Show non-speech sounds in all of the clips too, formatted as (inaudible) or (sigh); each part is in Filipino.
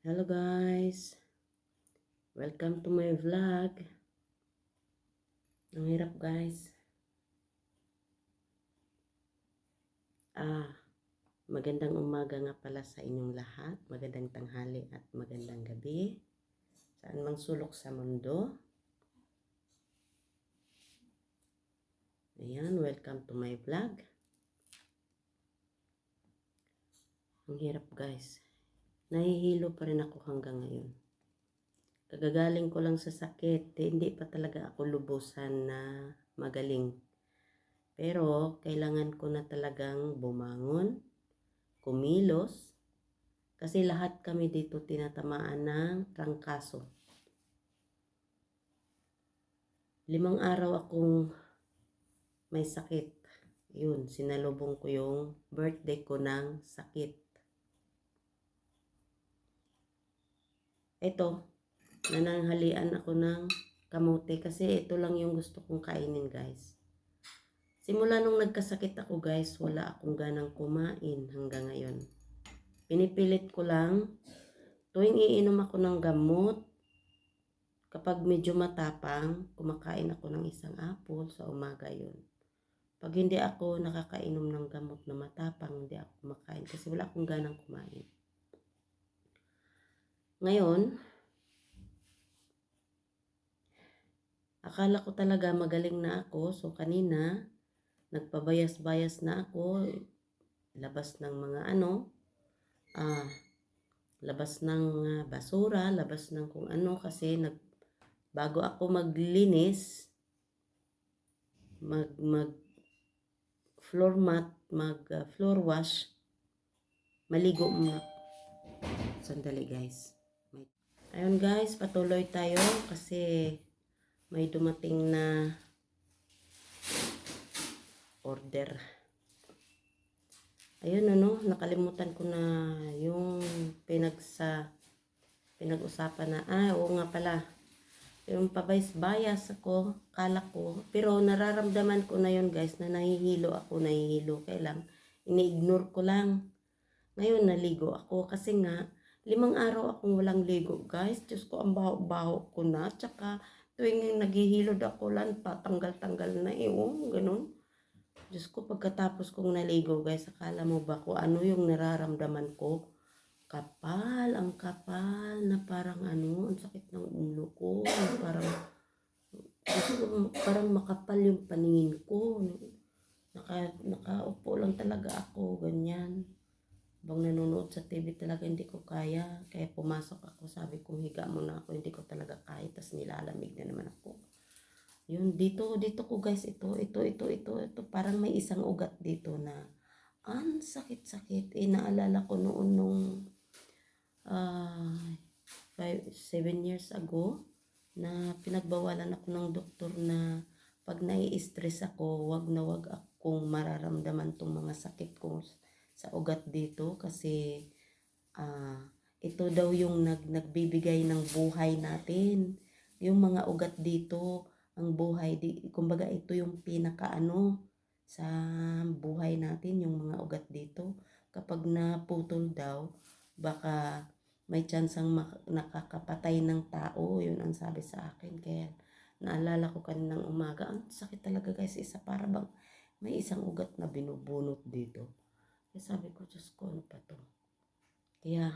Hello guys. Welcome to my vlog. Ang hirap guys. Ah, magandang umaga nga pala sa inyong lahat. Magandang tanghali at magandang gabi. Saan mang sulok sa mundo. Ayan, welcome to my vlog. Ang hirap guys. Nahihilo pa rin ako hanggang ngayon. Kagagaling ko lang sa sakit, eh, hindi pa talaga ako lubusan na magaling. Pero kailangan ko na talagang bumangon, kumilos, kasi lahat kami dito tinatamaan ng trangkaso. Limang araw akong may sakit. Yun, sinalubong ko yung birthday ko ng sakit. Ito, nananghalian ako ng kamote kasi ito lang yung gusto kong kainin guys. Simula nung nagkasakit ako guys, wala akong ganang kumain hanggang ngayon. Pinipilit ko lang, tuwing iinom ako ng gamot, kapag medyo matapang, kumakain ako ng isang apple sa umaga yun. Pag hindi ako nakakainom ng gamot na matapang, hindi ako kumakain kasi wala akong ganang kumain. Ngayon, akala ko talaga magaling na ako. So, kanina, nagpabayas-bayas na ako. Labas ng mga ano, ah, labas ng ah, basura, labas ng kung ano kasi nag, bago ako maglinis, mag, mag, floor mat, mag ah, floor wash, maligo muna. Sandali guys. May- Ayun guys, patuloy tayo kasi may dumating na order. Ayun ano, nakalimutan ko na yung pinagsa pinag-usapan na, ah, oo nga pala. Yung pabayas-bayas ako, kala ko, pero nararamdaman ko na yun guys, na nahihilo ako, nahihilo. Kailang, ini-ignore ko lang. Ngayon, naligo ako kasi nga, limang araw akong walang ligo guys. Diyos ko, ang baho-baho ko na. Tsaka, tuwing naghihilod ako lang, patanggal-tanggal na eh, oh, ganun. Diyos ko, pagkatapos kong naligo guys, akala mo ba ko ano yung nararamdaman ko? Kapal, ang kapal na parang ano, ang sakit ng ulo ko. Parang, ko, parang makapal yung paningin ko. Naka, nakaupo lang talaga ako, ganyan. Bang nanonood sa TV talaga hindi ko kaya. Kaya pumasok ako, sabi ko higa muna ako, hindi ko talaga kaya. Tapos nilalamig na naman ako. Yun, dito, dito ko guys, ito, ito, ito, ito, ito. Parang may isang ugat dito na, ang sakit-sakit. Eh, naalala ko noon nung, ah, five, seven years ago, na pinagbawalan ako ng doktor na pag nai-stress ako, wag na wag akong mararamdaman tong mga sakit ko sa ugat dito kasi ah ito daw yung nag, nagbibigay ng buhay natin. Yung mga ugat dito, ang buhay, di, kumbaga ito yung pinakaano sa buhay natin, yung mga ugat dito. Kapag naputol daw, baka may tsansang mak- nakakapatay ng tao. Yun ang sabi sa akin. Kaya naalala ko kaninang umaga, ang sakit talaga guys, isa para bang may isang ugat na binubunot dito. Kaya sabi ko, Diyos ko, ano pa to? Kaya,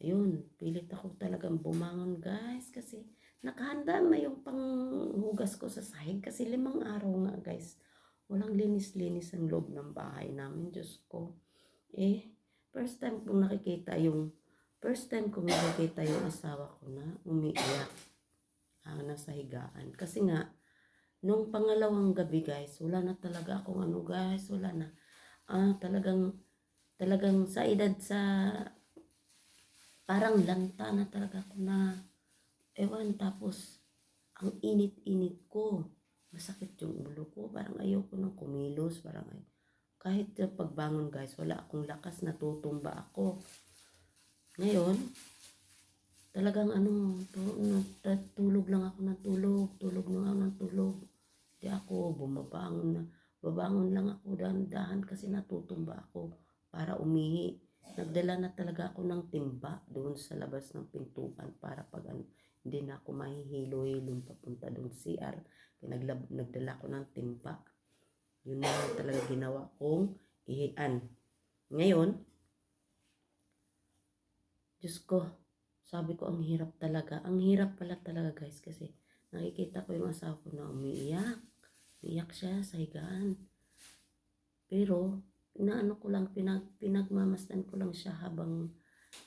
ayun, pilit ako talagang bumangon guys kasi nakahanda na yung panghugas ko sa sahig kasi limang araw nga guys. Walang linis-linis ang loob ng bahay namin, Diyos ko. Eh, first time kong nakikita yung, first time kong nakikita yung asawa ko na umiiyak ah, nasa higaan. Kasi nga, nung pangalawang gabi guys, wala na talaga akong ano guys, wala na. Ah, talagang, talagang sa edad sa, parang lanta na talaga ako na, ewan, tapos, ang init-init ko. Masakit yung ulo ko. Parang ayoko nang kumilos. Parang ay, kahit pagbangon guys, wala akong lakas, natutumba ako. Ngayon, talagang ano, nat- tulog lang ako ng tulog, tulog lang ako ng tulog. Di ako bumabangon na, babangon lang ako dahan-dahan kasi natutumba ako para umihi. nagdala na talaga ako ng timba doon sa labas ng pintuan para pag ano, hindi na ako mahihilo-hilong papunta doon CR. Naglab, nagdala ko ng timba. Yun na talaga ginawa kong ihian. Ngayon, Diyos ko, sabi ko ang hirap talaga. Ang hirap pala talaga guys kasi nakikita ko yung asawa ko na umiiyak. Umiiyak siya sa higaan. Pero, inaano ko lang, pinag, pinagmamasdan ko lang siya habang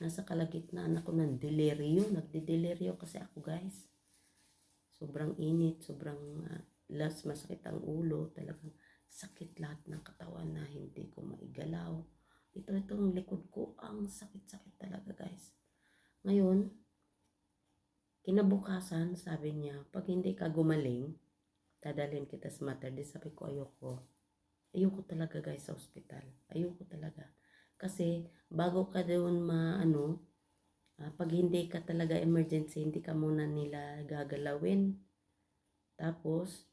nasa kalagitnaan ako ng deliryo. Nagdideliryo kasi ako guys. Sobrang init, sobrang uh, las masakit ang ulo. Talagang sakit lahat ng katawan na hindi ko maigalaw. Ito, itong likod ko, ang sakit-sakit talaga guys. Ngayon, kinabukasan, sabi niya, pag hindi ka gumaling, dadalhin kita sa maternity. Sabi ko, ayoko. Ayoko talaga guys sa ospital. Ayoko talaga. Kasi, bago ka doon maano, ah, pag hindi ka talaga emergency, hindi ka muna nila gagalawin. Tapos,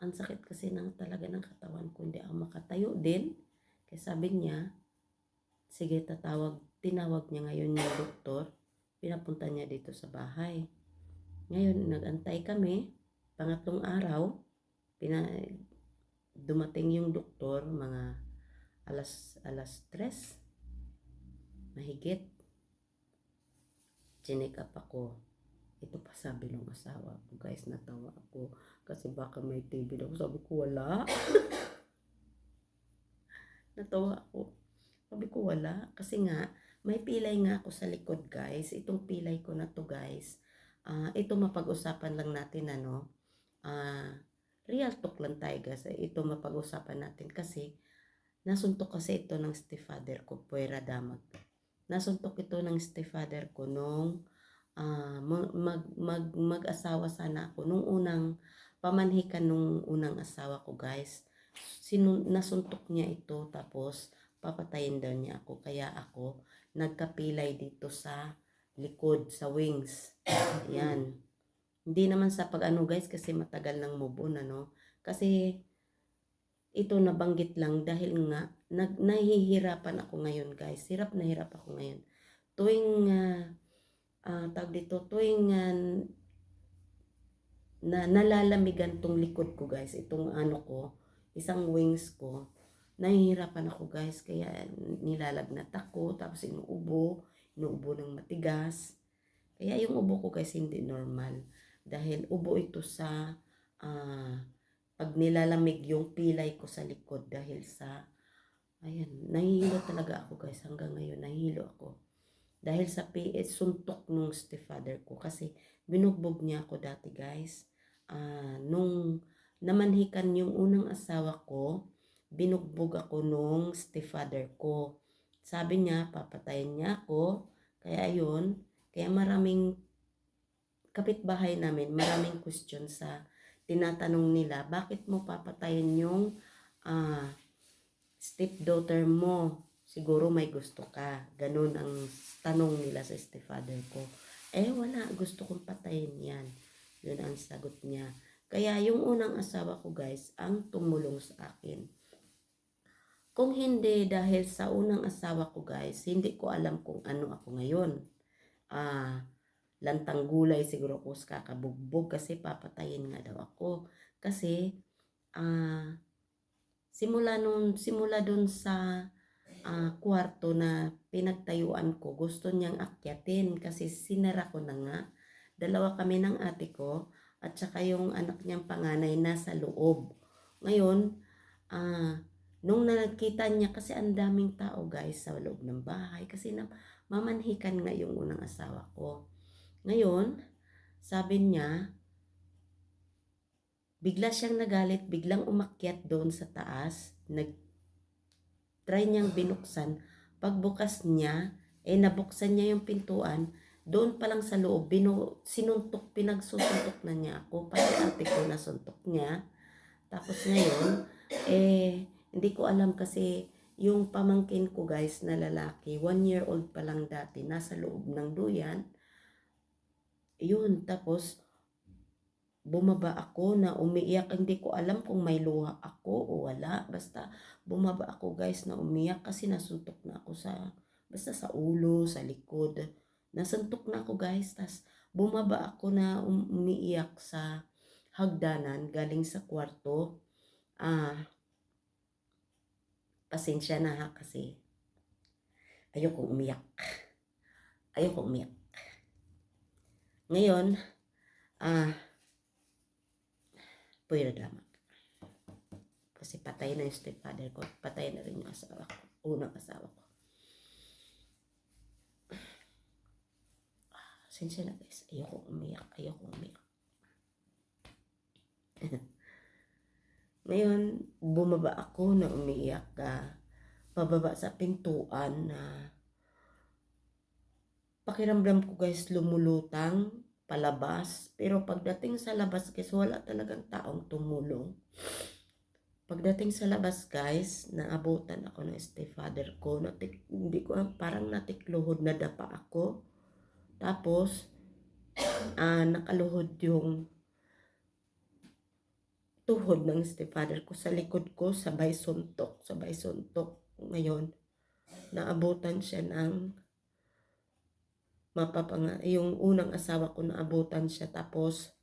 ang sakit kasi ng talaga ng katawan ko, hindi ako makatayo din. Kaya sabi niya, sige tatawag, tinawag niya ngayon yung doktor, pinapunta niya dito sa bahay. Ngayon, nagantay kami, pangatlong araw, pina, dumating yung doktor, mga alas, alas tres, mahigit. Chinek up ako. Ito pa sabi ng asawa ko, guys, natawa ako. Kasi baka may TB daw. Sabi ko, wala. (laughs) natawa ako. Sabi ko wala. Kasi nga, may pilay nga ako sa likod guys. Itong pilay ko na to guys. ah ito mapag-usapan lang natin ano. ah real talk lang tayo guys. Ito mapag-usapan natin kasi nasuntok kasi ito ng stepfather ko. Puwera damag. Nasuntok ito ng stepfather ko nung ah mag, mag, mag, mag-asawa sana ako. Nung unang pamanhikan nung unang asawa ko guys. Sinun, nasuntok niya ito tapos papatayin daw niya ako. Kaya ako, nagkapilay dito sa likod, sa wings. Yan. Hindi naman sa pag ano guys, kasi matagal nang move on, ano. Kasi, ito nabanggit lang dahil nga, nag, nahihirapan ako ngayon guys. Hirap na hirap ako ngayon. Tuwing, uh, uh, tawag dito, tuwing uh, na nalalamigan tong likod ko guys, itong ano ko, isang wings ko, nahihirapan ako guys kaya nilalagnat ako tapos inuubo inuubo ng matigas kaya yung ubo ko guys hindi normal dahil ubo ito sa uh, pag nilalamig yung pilay ko sa likod dahil sa ayan nahihilo talaga ako guys hanggang ngayon nahihilo ako dahil sa PS suntok nung stepfather ko kasi binugbog niya ako dati guys uh, nung namanhikan yung unang asawa ko binugbog ako nung stepfather ko. Sabi niya, papatayin niya ako. Kaya ayun, kaya maraming kapitbahay namin, maraming question sa tinatanong nila, bakit mo papatayin yung uh, stepdaughter mo? Siguro may gusto ka. Ganun ang tanong nila sa stepfather ko. Eh wala, gusto kong patayin yan. Yun ang sagot niya. Kaya yung unang asawa ko guys, ang tumulong sa akin kung hindi dahil sa unang asawa ko guys, hindi ko alam kung ano ako ngayon. Ah, lantang gulay siguro ko sa kakabugbog kasi papatayin nga daw ako. Kasi ah simula nung simula dun sa uh, kwarto na pinagtayuan ko, gusto niyang akyatin kasi sinara ko na nga. Dalawa kami ng ate ko at saka yung anak niyang panganay nasa loob. Ngayon, ah uh, Nung nakita niya, kasi ang daming tao guys sa loob ng bahay. Kasi na, mamanhikan nga yung unang asawa ko. Ngayon, sabi niya, bigla siyang nagalit, biglang umakyat doon sa taas. Nag, try niyang binuksan. Pagbukas niya, eh nabuksan niya yung pintuan. Doon pa lang sa loob, binu, sinuntok, pinagsusuntok na niya ako. Pati ate ko nasuntok niya. Tapos ngayon, eh, hindi ko alam kasi yung pamangkin ko guys na lalaki, one year old pa lang dati, nasa loob ng duyan. Yun, tapos bumaba ako na umiiyak. Hindi ko alam kung may luha ako o wala. Basta bumaba ako guys na umiyak kasi nasuntok na ako sa basta sa ulo, sa likod. Nasuntok na ako guys, tas bumaba ako na um- umiiyak sa hagdanan galing sa kwarto. Ah, pasensya na ha kasi ayokong umiyak. Ayokong umiyak. Ngayon, ah, pwede drama. Kasi patay na yung stepfather ko. Patay na rin yung asawa ko. Unang asawa ko. Ah, Sensya na guys. Ayoko umiyak. Ayoko umiyak. (laughs) Ngayon, bumaba ako na umiiyak ka. Pababa sa pintuan na pakiramdam ko guys lumulutang palabas. Pero pagdating sa labas guys, wala talagang taong tumulong. Pagdating sa labas guys, naabutan ako ng stepfather ko. Natik, hindi ko, parang natikluhod na dapa ako. Tapos, (coughs) ah nakaluhod yung tuhod ng stepfather ko sa likod ko, sabay suntok, sabay suntok. Ngayon, naabutan siya ng mapapanga, yung unang asawa ko naabutan siya tapos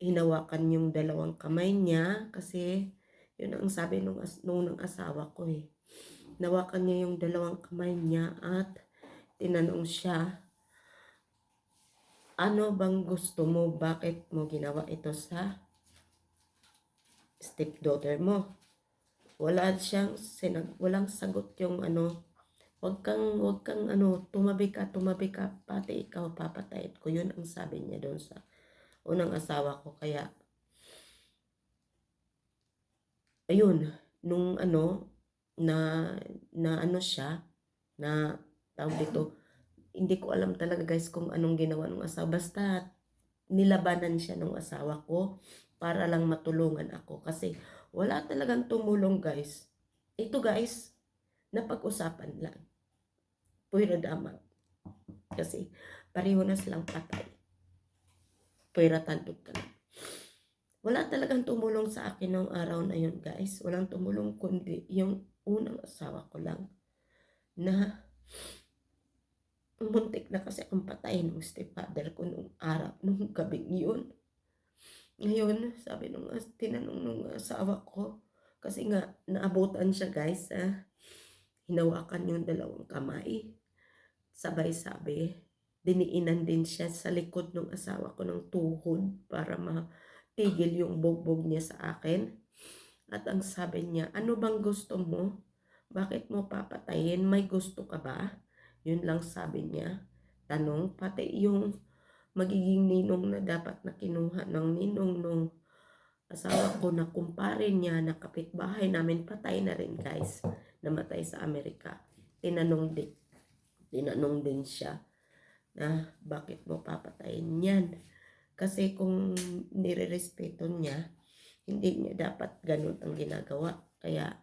hinawakan yung dalawang kamay niya kasi yun ang sabi nung, as, nung asawa ko eh. Nawakan niya yung dalawang kamay niya at tinanong siya, ano bang gusto mo? Bakit mo ginawa ito sa stepdaughter mo? Wala siyang sinag, walang sagot yung ano, wag kang, wag kang ano, tumabi ka, tumabi ka, pati ikaw papatayin ko. Yun ang sabi niya doon sa unang asawa ko. Kaya, ayun, nung ano, na, na ano siya, na tawag dito, hindi ko alam talaga guys kung anong ginawa ng asawa. Basta, nilabanan siya ng asawa ko para lang matulungan ako. Kasi, wala talagang tumulong guys. Ito guys, napag-usapan lang. Pwera dama. Kasi, pareho na silang patay. Pwera ka lang. Wala talagang tumulong sa akin nung araw na yun, guys. Walang tumulong kundi yung unang asawa ko lang na muntik na kasi ang patayin ng stepfather ko nung araw, nung gabing yun. Ngayon, sabi nung tinanong nung asawa ko, kasi nga naabutan siya guys, ah, hinawakan yung dalawang kamay. Sabay sabi, diniinan din siya sa likod ng asawa ko ng tuhod para matigil yung bogbog niya sa akin. At ang sabi niya, ano bang gusto mo? Bakit mo papatayin? May gusto ka ba? Yun lang sabi niya. Tanong, pati yung magiging ninong na dapat na kinuha ng ninong nung asawa ko na kumpare niya na kapitbahay namin, patay na rin guys. Namatay sa Amerika. Tinanong din, tinanong din siya na bakit mo papatayin yan. Kasi kung nirerespeto niya, hindi niya dapat ganun ang ginagawa. Kaya,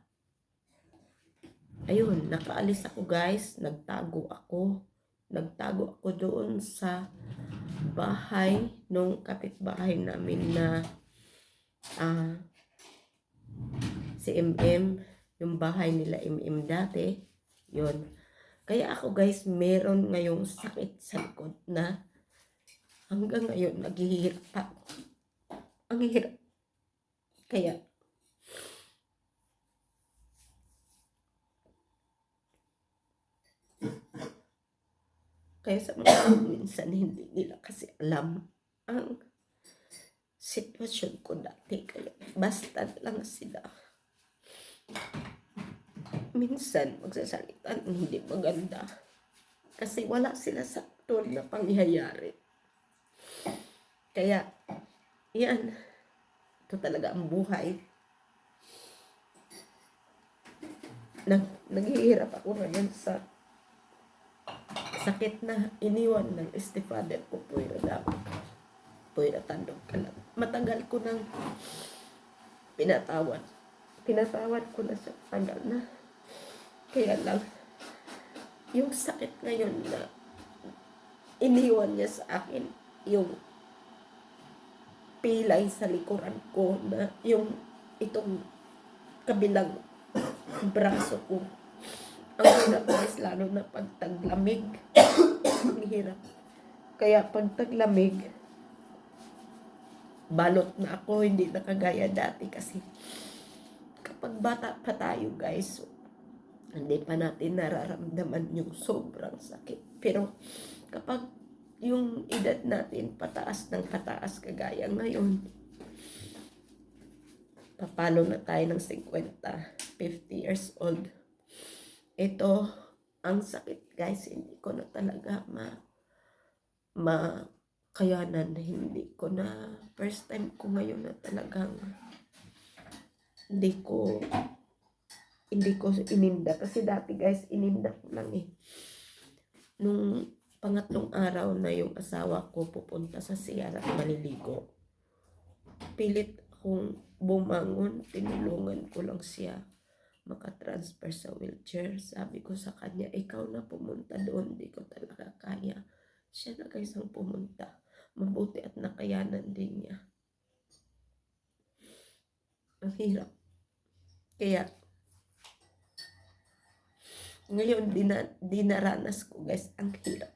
ayun, nakaalis ako guys, nagtago ako. Nagtago ako doon sa bahay nung kapitbahay namin na ah si MM, yung bahay nila MM dati, yun. Kaya ako guys, meron ngayong sakit sa likod na hanggang ngayon naghihirap pa. Ang hirap. Kaya, kaya sa mga minsan hindi nila kasi alam ang sitwasyon ko dati. Kaya basta lang sila. Minsan magsasalita ng hindi maganda. Kasi wala sila sa tol na pangyayari. Kaya, yan. Ito talaga ang buhay. Nag, naghihirap ako ngayon sa sakit na iniwan ng stepfather ko po yung dapat puwera tandog. Matagal ko nang pinatawad. Pinatawad ko na siya. Tagal na. Kaya lang, yung sakit ngayon na iniwan niya sa akin, yung pilay sa likuran ko na yung itong kabilang braso ko Ang hirap guys, lalo na pag taglamig. Ang hirap. Kaya pag taglamig, balot na ako, hindi na kagaya dati kasi kapag bata pa tayo guys, hindi pa natin nararamdaman yung sobrang sakit. Pero kapag yung edad natin pataas ng pataas kagaya ngayon, papalo na tayo ng 50, 50 years old. Ito, ang sakit guys, hindi ko na talaga ma makayanan. Hindi ko na, first time ko ngayon na talagang hindi ko hindi ko ininda. Kasi dati guys, ininda ko lang eh. Nung pangatlong araw na yung asawa ko pupunta sa CR at maliligo. Pilit akong bumangon, tinulungan ko lang siya makatransfer sa wheelchair. Sabi ko sa kanya, ikaw na pumunta doon, di ko talaga kaya. Siya na guys ang pumunta. Mabuti at nakayanan din niya. Ang hirap. Kaya, ngayon, dina, dinaranas ko guys, ang hirap.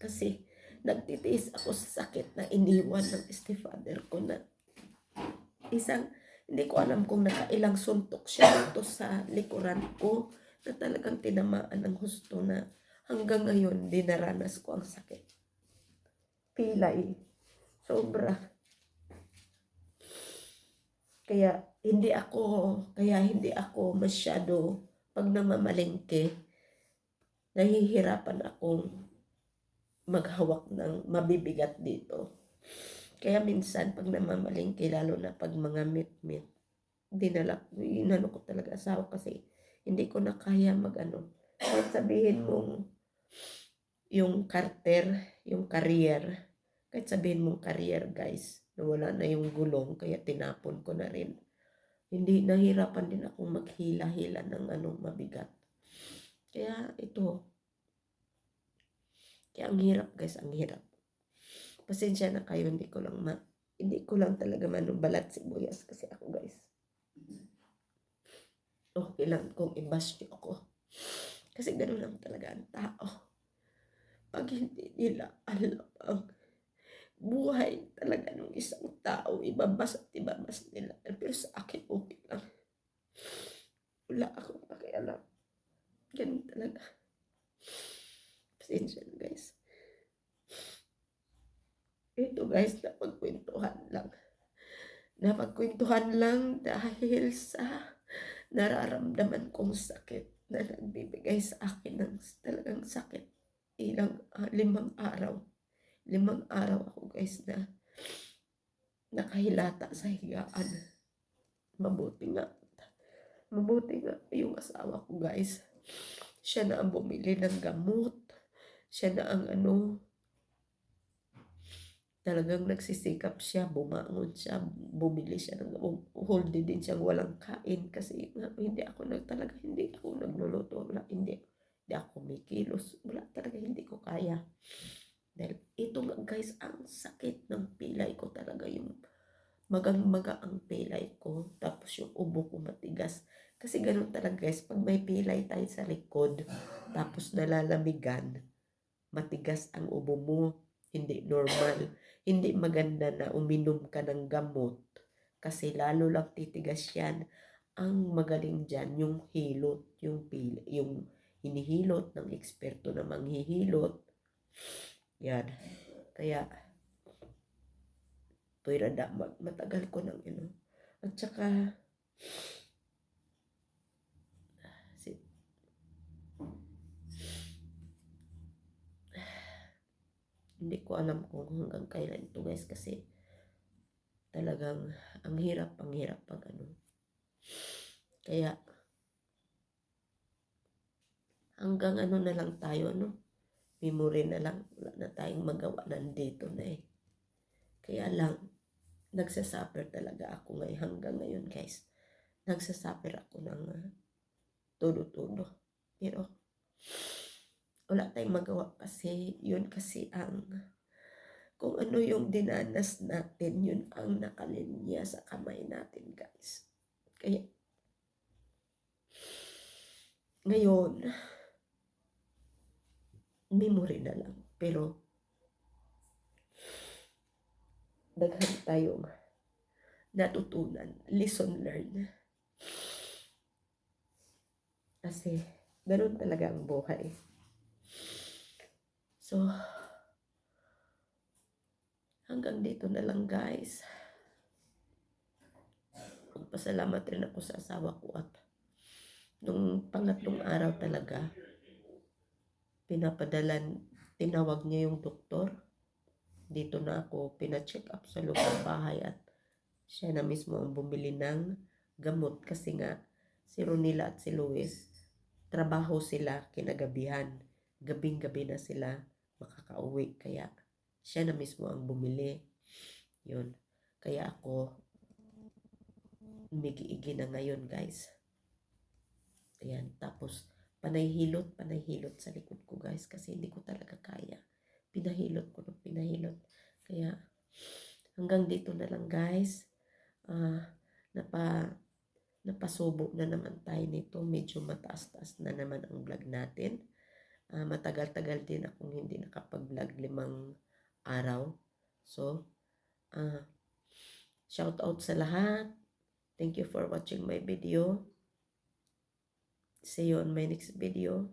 Kasi, nagtitiis ako sa sakit na iniwan ng stepfather ko na isang, hindi ko alam kung nakailang suntok siya dito sa likuran ko na talagang tinamaan ng husto na hanggang ngayon dinaranas ko ang sakit. Pilay. Sobra. Kaya hindi ako, kaya hindi ako masyado pag namamalengke, nahihirapan akong maghawak ng mabibigat dito. Kaya minsan pag namamalingki, lalo na pag mga mit-mit, dinala, inano ko talaga asawa kasi hindi ko na kaya mag ano. Kahit sabihin mong yung carter, yung career, kahit sabihin mong career guys, na wala na yung gulong, kaya tinapon ko na rin. Hindi, nahirapan din akong maghila-hila ng anong mabigat. Kaya ito, kaya ang hirap guys, ang hirap. Pasensya na kayo, hindi ko lang ma, hindi ko lang talaga manubalat sibuyas kasi ako guys. Okay lang kung i-bash ako. Kasi gano'n lang talaga ang tao. Pag hindi nila alam ang buhay talaga ng isang tao, ibabas at ibabas nila. Pero sa akin, okay lang. Wala akong pakialam. Ganun talaga. Pasensya na guys. Ito guys, napagkwentuhan lang. Napagkwentuhan lang dahil sa nararamdaman kong sakit na nagbibigay sa akin ng talagang sakit. Ilang uh, limang araw. Limang araw ako guys na nakahilata sa higaan. Mabuti nga. Mabuti nga yung asawa ko guys. Siya na ang bumili ng gamot. Siya na ang ano, talagang nagsisikap siya, bumangon siya, bumili siya ng hold din siyang walang kain kasi hindi ako nag talaga, hindi ako nagluluto, wala, hindi, hindi ako may kilos, wala talaga, hindi ko kaya. Dahil ito guys, ang sakit ng pilay ko talaga yung magang-maga ang pilay ko, tapos yung ubo ko matigas. Kasi ganun talaga guys, pag may pilay tayo sa likod, tapos nalalamigan, matigas ang ubo mo, hindi normal hindi maganda na uminom ka ng gamot kasi lalo lang titigas yan. Ang magaling dyan, yung hilot, yung pil, yung hinihilot ng eksperto na manghihilot. Yan. Kaya, pwera da, matagal ko nang ano. At saka, Hindi ko alam kung hanggang kailan ito guys kasi talagang ang hirap, ang hirap pag ano. Kaya hanggang ano na lang tayo, ano, memory na lang, wala na tayong magawa, nandito na eh. Kaya lang, nagsasuffer talaga ako ngayon hanggang ngayon guys. Nagsasuffer ako ng uh, todo-todo. Pero, wala tayong magawa kasi yun kasi ang kung ano yung dinanas natin, yun ang nakalinya sa kamay natin, guys. Kaya, Ngayon, memory na lang. Pero, daghan tayong natutunan, lesson learned. Kasi, ganun talaga ang buhay. So, hanggang dito na lang guys. Magpasalamat rin ako sa asawa ko at nung pangatlong araw talaga, pinapadalan, tinawag niya yung doktor. Dito na ako pina-check up sa loob ng bahay at siya na mismo ang bumili ng gamot kasi nga si Ronila at si Luis, trabaho sila kinagabihan. Gabing-gabi na sila makakauwi. Kaya siya na mismo ang bumili. Yun. Kaya ako, umigiigi na ngayon guys. Ayan. Tapos, panayhilot, panayhilot sa likod ko guys kasi hindi ko talaga kaya. Pinahilot ko ng pinahilot. Kaya, hanggang dito na lang guys. Ah, napa, napasubo na naman tayo nito. Medyo mataas-taas na naman ang vlog natin. Ah, matagal-tagal din akong hindi nakapag-vlog limang araw. So, ah, shout out sa lahat. Thank you for watching my video. See you on my next video.